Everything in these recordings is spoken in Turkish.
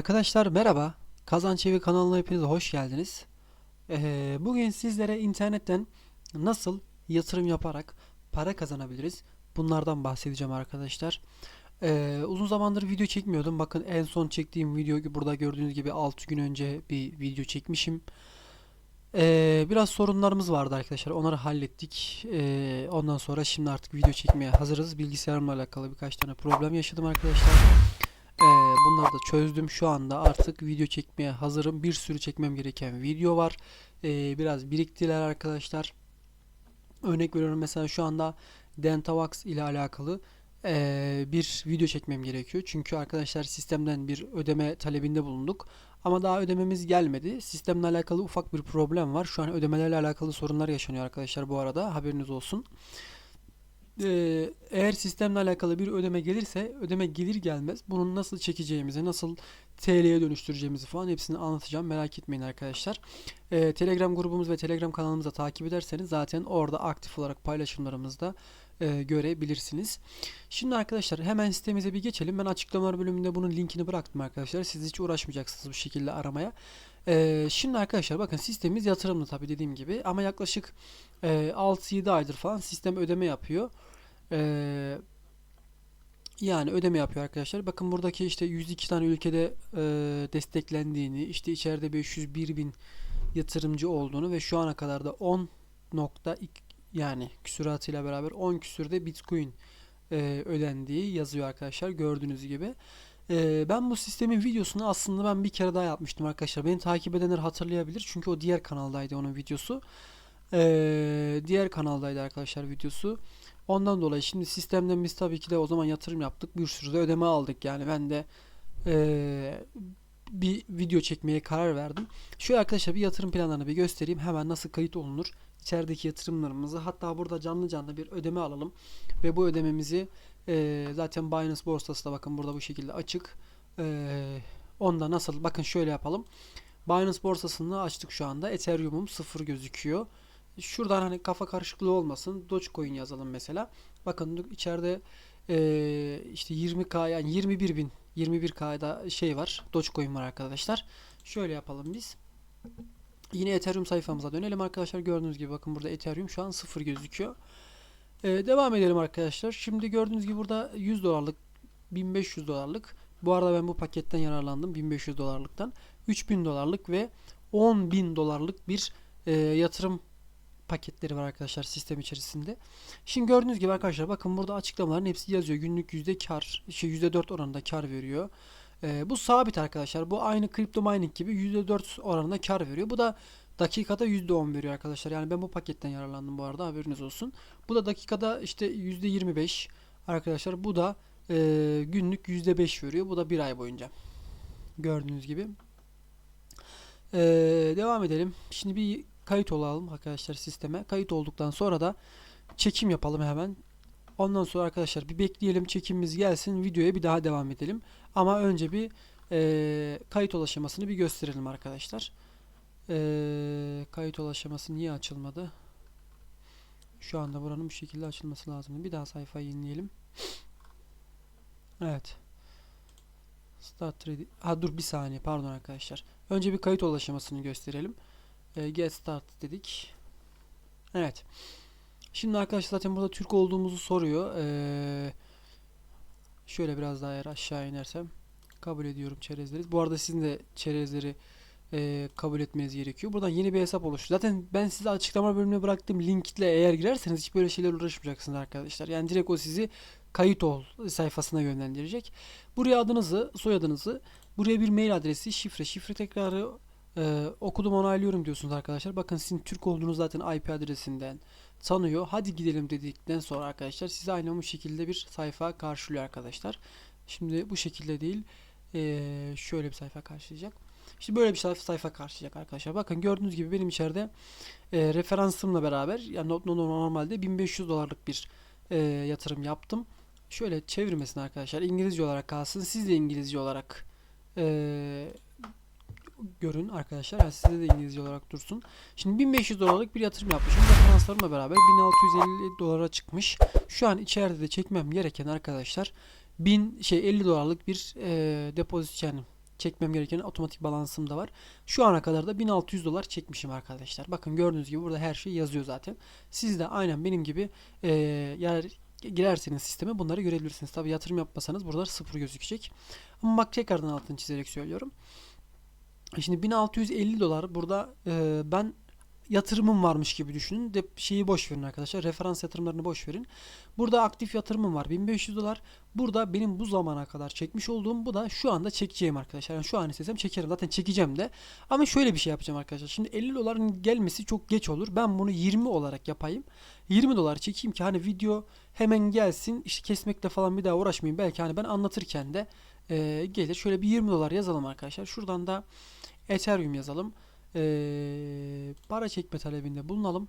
Arkadaşlar merhaba. Kazanç Evi kanalına hepiniz hoş geldiniz. Ee, bugün sizlere internetten nasıl yatırım yaparak para kazanabiliriz? Bunlardan bahsedeceğim arkadaşlar. Ee, uzun zamandır video çekmiyordum. Bakın en son çektiğim video burada gördüğünüz gibi 6 gün önce bir video çekmişim. Ee, biraz sorunlarımız vardı arkadaşlar. Onları hallettik. Ee, ondan sonra şimdi artık video çekmeye hazırız. Bilgisayarımla alakalı birkaç tane problem yaşadım arkadaşlar. Bunları da çözdüm. Şu anda artık video çekmeye hazırım. Bir sürü çekmem gereken video var. Ee, biraz biriktiler arkadaşlar. Örnek veriyorum mesela şu anda Dentavax ile alakalı ee, bir video çekmem gerekiyor. Çünkü arkadaşlar sistemden bir ödeme talebinde bulunduk. Ama daha ödememiz gelmedi. Sistemle alakalı ufak bir problem var. Şu an ödemelerle alakalı sorunlar yaşanıyor arkadaşlar bu arada. Haberiniz olsun. Ee, eğer sistemle alakalı bir ödeme gelirse ödeme gelir gelmez bunu nasıl çekeceğimizi, nasıl TL'ye dönüştüreceğimizi falan hepsini anlatacağım. Merak etmeyin arkadaşlar. Ee, Telegram grubumuz ve Telegram kanalımıza takip ederseniz zaten orada aktif olarak paylaşımlarımızda e, görebilirsiniz. Şimdi arkadaşlar hemen sitemize bir geçelim. Ben açıklamalar bölümünde bunun linkini bıraktım arkadaşlar. Siz hiç uğraşmayacaksınız bu şekilde aramaya. Ee, şimdi arkadaşlar bakın sistemimiz yatırımlı tabii dediğim gibi ama yaklaşık e, 6-7 aydır falan sistem ödeme yapıyor. Ee, yani ödeme yapıyor arkadaşlar. Bakın buradaki işte 102 tane ülkede e, desteklendiğini, işte içeride 501 bin yatırımcı olduğunu ve şu ana kadar da 10 nokta ik- yani küsuratıyla beraber 10 küsürde Bitcoin e, ödendiği yazıyor arkadaşlar gördüğünüz gibi. E, ben bu sistemin videosunu aslında ben bir kere daha yapmıştım arkadaşlar. Beni takip edenler hatırlayabilir çünkü o diğer kanaldaydı onun videosu. E, diğer kanaldaydı arkadaşlar videosu. Ondan dolayı şimdi sistemden biz tabii ki de o zaman yatırım yaptık. Bir sürü de ödeme aldık. Yani ben de eee, bir video çekmeye karar verdim. Şöyle arkadaşlar bir yatırım planlarını bir göstereyim. Hemen nasıl kayıt olunur. İçerideki yatırımlarımızı hatta burada canlı canlı bir ödeme alalım. Ve bu ödememizi eee, zaten Binance borsası da bakın burada bu şekilde açık. Eee onda nasıl bakın şöyle yapalım. Binance borsasını açtık şu anda. Ethereum'um sıfır gözüküyor. Şuradan hani kafa karışıklığı olmasın. Dogecoin yazalım mesela. Bakın içeride eee, işte 20k yani 21 bin 21k'da şey var. Dogecoin var arkadaşlar. Şöyle yapalım biz. Yine Ethereum sayfamıza dönelim arkadaşlar. Gördüğünüz gibi bakın burada Ethereum şu an sıfır gözüküyor. Eee, devam edelim arkadaşlar. Şimdi gördüğünüz gibi burada 100 dolarlık 1500 dolarlık. Bu arada ben bu paketten yararlandım. 1500 dolarlıktan. 3000 dolarlık ve 10.000 dolarlık bir eee, yatırım paketleri var arkadaşlar sistem içerisinde. Şimdi gördüğünüz gibi arkadaşlar bakın burada açıklamaların hepsi yazıyor. Günlük yüzde kar, şey %4 oranında kar veriyor. Ee, bu sabit arkadaşlar. Bu aynı kripto mining gibi %4 oranında kar veriyor. Bu da dakikada %10 veriyor arkadaşlar. Yani ben bu paketten yararlandım bu arada haberiniz olsun. Bu da dakikada işte %25 arkadaşlar. Bu da e, günlük %5 veriyor. Bu da bir ay boyunca. Gördüğünüz gibi. Ee, devam edelim. Şimdi bir kayıt olalım arkadaşlar sisteme. Kayıt olduktan sonra da çekim yapalım hemen. Ondan sonra arkadaşlar bir bekleyelim çekimimiz gelsin. Videoya bir daha devam edelim. Ama önce bir eee, kayıt ol aşamasını bir gösterelim arkadaşlar. Eee, kayıt ol aşaması niye açılmadı? Şu anda buranın bu şekilde açılması lazım. Bir daha sayfayı yenileyelim. Evet. Start trade. Ha dur bir saniye pardon arkadaşlar. Önce bir kayıt ol aşamasını gösterelim. E, get start dedik. Evet. Şimdi arkadaşlar zaten burada Türk olduğumuzu soruyor. E, şöyle biraz daha eğer aşağı inersem kabul ediyorum çerezleri. Bu arada sizin de çerezleri e, kabul etmeniz gerekiyor. Buradan yeni bir hesap oluştu. Zaten ben size açıklama bölümüne bıraktığım linkle eğer girerseniz hiç böyle şeyler uğraşmayacaksınız arkadaşlar. Yani direkt o sizi kayıt ol sayfasına yönlendirecek. Buraya adınızı, soyadınızı, buraya bir mail adresi, şifre, şifre tekrarı ee, okudum onaylıyorum diyorsunuz arkadaşlar. Bakın sizin Türk olduğunuz zaten IP adresinden tanıyor. Hadi gidelim dedikten sonra arkadaşlar size aynı bu şekilde bir sayfa karşılıyor arkadaşlar. Şimdi bu şekilde değil ee, şöyle bir sayfa karşılayacak. İşte böyle bir sayfa, karşılayacak arkadaşlar. Bakın gördüğünüz gibi benim içeride ee, referansımla beraber yani no- no- normalde 1500 dolarlık bir ee, yatırım yaptım. Şöyle çevirmesin arkadaşlar. İngilizce olarak kalsın. Siz de İngilizce olarak ee, görün arkadaşlar. Yani size de İngilizce olarak dursun. Şimdi 1500 dolarlık bir yatırım yapmışım. Referanslarımla beraber 1650 dolara çıkmış. Şu an içeride de çekmem gereken arkadaşlar 1000 şey 50 dolarlık bir e, depozit yani çekmem gereken otomatik balansım da var. Şu ana kadar da 1600 dolar çekmişim arkadaşlar. Bakın gördüğünüz gibi burada her şey yazıyor zaten. Siz de aynen benim gibi e, eğer girerseniz sisteme bunları görebilirsiniz. Tabi yatırım yapmasanız buralar sıfır gözükecek. Ama bak tekrardan altını çizerek söylüyorum. Şimdi 1650 dolar burada e, ben yatırımım varmış gibi düşünün. De şeyi boş verin arkadaşlar. Referans yatırımlarını boş verin. Burada aktif yatırımım var 1500 dolar. Burada benim bu zamana kadar çekmiş olduğum bu da şu anda çekeceğim arkadaşlar. Yani şu an istesem çekerim. Zaten çekeceğim de. Ama şöyle bir şey yapacağım arkadaşlar. Şimdi 50 doların gelmesi çok geç olur. Ben bunu 20 olarak yapayım. 20 dolar çekeyim ki hani video hemen gelsin. İşte kesmekle falan bir daha uğraşmayayım. Belki hani ben anlatırken de e, gelir. Şöyle bir 20 dolar yazalım arkadaşlar. Şuradan da Ethereum yazalım. Ee, para çekme talebinde bulunalım.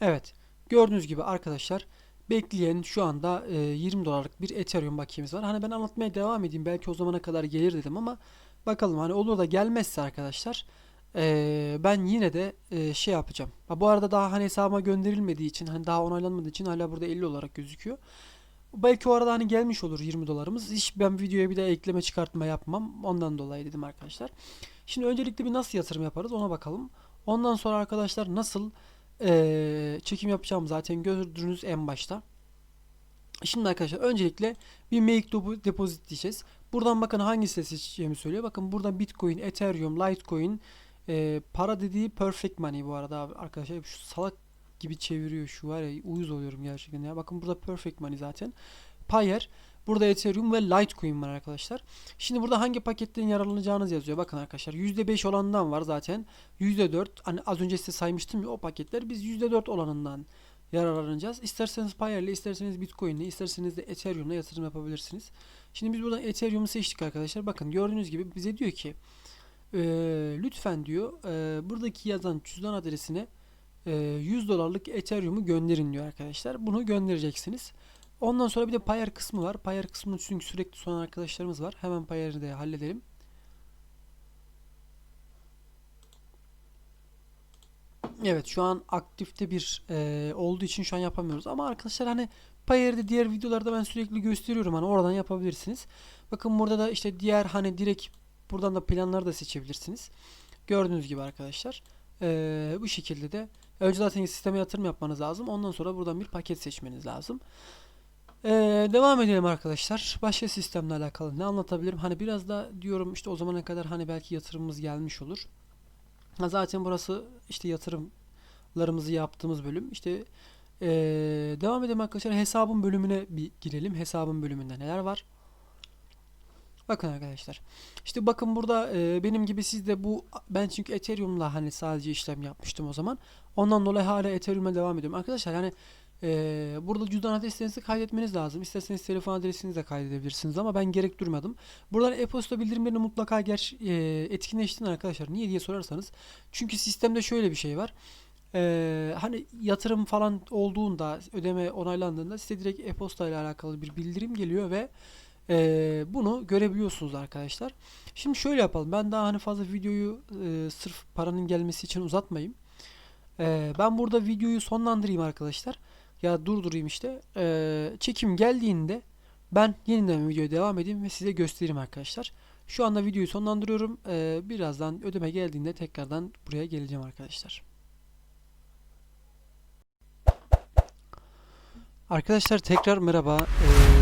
Evet. Gördüğünüz gibi arkadaşlar bekleyen şu anda e, 20 dolarlık bir Ethereum bakiyemiz var. Hani ben anlatmaya devam edeyim. Belki o zamana kadar gelir dedim ama bakalım hani olur da gelmezse arkadaşlar e, ben yine de e, şey yapacağım. Ha, bu arada daha hani hesabıma gönderilmediği için hani daha onaylanmadığı için hala burada 50 olarak gözüküyor. Belki o arada hani gelmiş olur 20 dolarımız. Hiç ben videoya bir de ekleme çıkartma yapmam. Ondan dolayı dedim arkadaşlar. Şimdi öncelikle bir nasıl yatırım yaparız ona bakalım. Ondan sonra arkadaşlar nasıl eee, çekim yapacağım zaten gördünüz en başta. Şimdi arkadaşlar öncelikle bir make depo- deposit diyeceğiz. Buradan bakın hangisi seçeceğimi söylüyor. Bakın buradan Bitcoin, Ethereum, Litecoin, eee, para dediği Perfect Money bu arada arkadaşlar. Şu salak gibi çeviriyor şu var ya uyuz oluyorum gerçekten ya. Bakın burada Perfect Money zaten. Payer, burada Ethereum ve Litecoin var arkadaşlar. Şimdi burada hangi paketten yararlanacağınız yazıyor. Bakın arkadaşlar %5 olanından var zaten. %4 hani az önce size saymıştım ya o paketler biz %4 olanından yararlanacağız. İsterseniz Payer'le, isterseniz Bitcoin'le, isterseniz de Ethereum'la yatırım yapabilirsiniz. Şimdi biz buradan Ethereum'u seçtik arkadaşlar. Bakın gördüğünüz gibi bize diyor ki eee, lütfen diyor eee, buradaki yazan cüzdan adresine e, 100 dolarlık Ethereum'u gönderin diyor arkadaşlar. Bunu göndereceksiniz. Ondan sonra bir de Payer kısmı var. Payer kısmını çünkü sürekli soran arkadaşlarımız var. Hemen Payer'i de halledelim. Evet şu an aktifte bir e, olduğu için şu an yapamıyoruz. Ama arkadaşlar hani Payer'de diğer videolarda ben sürekli gösteriyorum. Hani oradan yapabilirsiniz. Bakın burada da işte diğer hani direkt buradan da planları da seçebilirsiniz. Gördüğünüz gibi arkadaşlar. E, bu şekilde de Önce zaten sisteme yatırım yapmanız lazım. Ondan sonra buradan bir paket seçmeniz lazım. Ee, devam edelim arkadaşlar. Başka sistemle alakalı ne anlatabilirim? Hani biraz da diyorum işte o zamana kadar hani belki yatırımımız gelmiş olur. Ha, zaten burası işte yatırımlarımızı yaptığımız bölüm. İşte ee, devam edelim arkadaşlar. Hesabın bölümüne bir girelim. Hesabın bölümünde neler var? Bakın arkadaşlar. İşte bakın burada e, benim gibi siz de bu ben çünkü Ethereum'la hani sadece işlem yapmıştım o zaman. Ondan dolayı hala Ethereum'la devam ediyorum. Arkadaşlar yani e, burada cüzdan adreslerinizi kaydetmeniz lazım. İsterseniz telefon adresinizi de kaydedebilirsiniz ama ben gerek durmadım. Buradan e-posta bildirimlerini mutlaka ger e, etkinleştirin arkadaşlar. Niye diye sorarsanız. Çünkü sistemde şöyle bir şey var. Ee, hani yatırım falan olduğunda ödeme onaylandığında size direkt e-posta ile alakalı bir bildirim geliyor ve ee, bunu görebiliyorsunuz arkadaşlar. Şimdi şöyle yapalım. Ben daha hani fazla videoyu e, sırf paranın gelmesi için uzatmayayım. Ee, ben burada videoyu sonlandırayım arkadaşlar. Ya durdurayım işte. Ee, çekim geldiğinde ben yeniden videoya devam edeyim ve size göstereyim arkadaşlar. Şu anda videoyu sonlandırıyorum. Ee, birazdan ödeme geldiğinde tekrardan buraya geleceğim arkadaşlar. Arkadaşlar tekrar merhaba. Ee,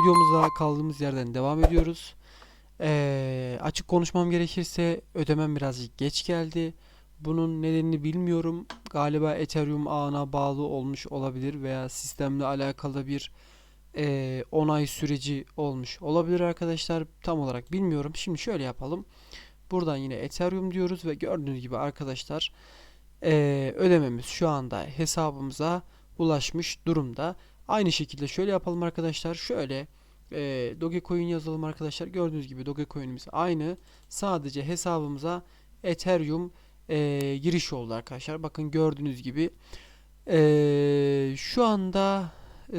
videomuza kaldığımız yerden devam ediyoruz. Ee, açık konuşmam gerekirse ödemem birazcık geç geldi. Bunun nedenini bilmiyorum. Galiba Ethereum ağına bağlı olmuş olabilir veya sistemle alakalı bir e, onay süreci olmuş olabilir arkadaşlar. Tam olarak bilmiyorum. Şimdi şöyle yapalım. Buradan yine Ethereum diyoruz ve gördüğünüz gibi arkadaşlar e, ödememiz şu anda hesabımıza ulaşmış durumda. Aynı şekilde şöyle yapalım arkadaşlar. Şöyle e, Dogecoin yazalım arkadaşlar. Gördüğünüz gibi Dogecoin'imiz aynı. Sadece hesabımıza Ethereum e, giriş oldu arkadaşlar. Bakın gördüğünüz gibi e, şu anda e,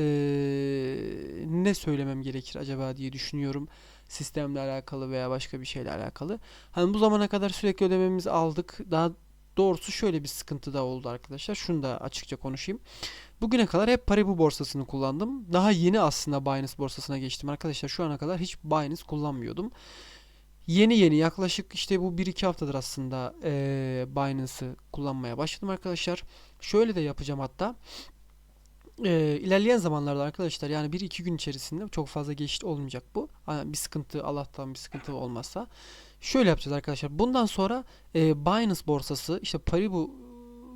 ne söylemem gerekir acaba diye düşünüyorum. Sistemle alakalı veya başka bir şeyle alakalı. Hani bu zamana kadar sürekli ödememizi aldık. Daha doğrusu şöyle bir sıkıntı da oldu arkadaşlar. Şunu da açıkça konuşayım. Bugüne kadar hep Paribu borsasını kullandım. Daha yeni aslında Binance borsasına geçtim arkadaşlar. Şu ana kadar hiç Binance kullanmıyordum. Yeni yeni yaklaşık işte bu 1-2 haftadır aslında eee Binance'ı kullanmaya başladım arkadaşlar. Şöyle de yapacağım hatta. Eee ilerleyen zamanlarda arkadaşlar yani 1-2 gün içerisinde çok fazla geçit olmayacak bu. Bir sıkıntı Allah'tan bir sıkıntı olmazsa. Şöyle yapacağız arkadaşlar. Bundan sonra eee Binance borsası işte Paribu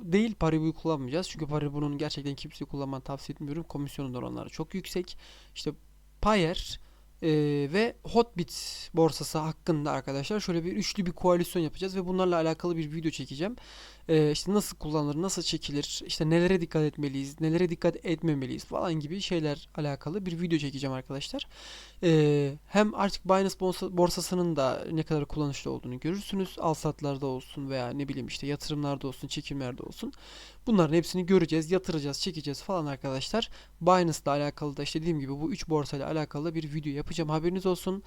değil Paribu'yu kullanmayacağız. Çünkü Paribu'nun gerçekten kimseyi kullanmanı tavsiye etmiyorum. Komisyon oranları çok yüksek. İşte Payer eee, ve Hotbit borsası hakkında arkadaşlar şöyle bir üçlü bir koalisyon yapacağız ve bunlarla alakalı bir video çekeceğim. Eee işte nasıl kullanılır, nasıl çekilir, işte nelere dikkat etmeliyiz, nelere dikkat etmemeliyiz falan gibi şeyler alakalı bir video çekeceğim arkadaşlar. Eee, hem artık Binance borsa- borsasının da ne kadar kullanışlı olduğunu görürsünüz. Alsatlarda olsun veya ne bileyim işte yatırımlarda olsun, çekimlerde olsun. Bunların hepsini göreceğiz, yatıracağız, çekeceğiz falan arkadaşlar. Binance'la alakalı da işte dediğim gibi bu 3 borsayla alakalı bir video yapacağım. Haberiniz olsun.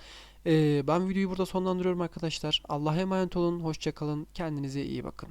Eee, ben videoyu burada sonlandırıyorum arkadaşlar. Allah'a emanet olun, hoşça kalın, kendinize iyi bakın.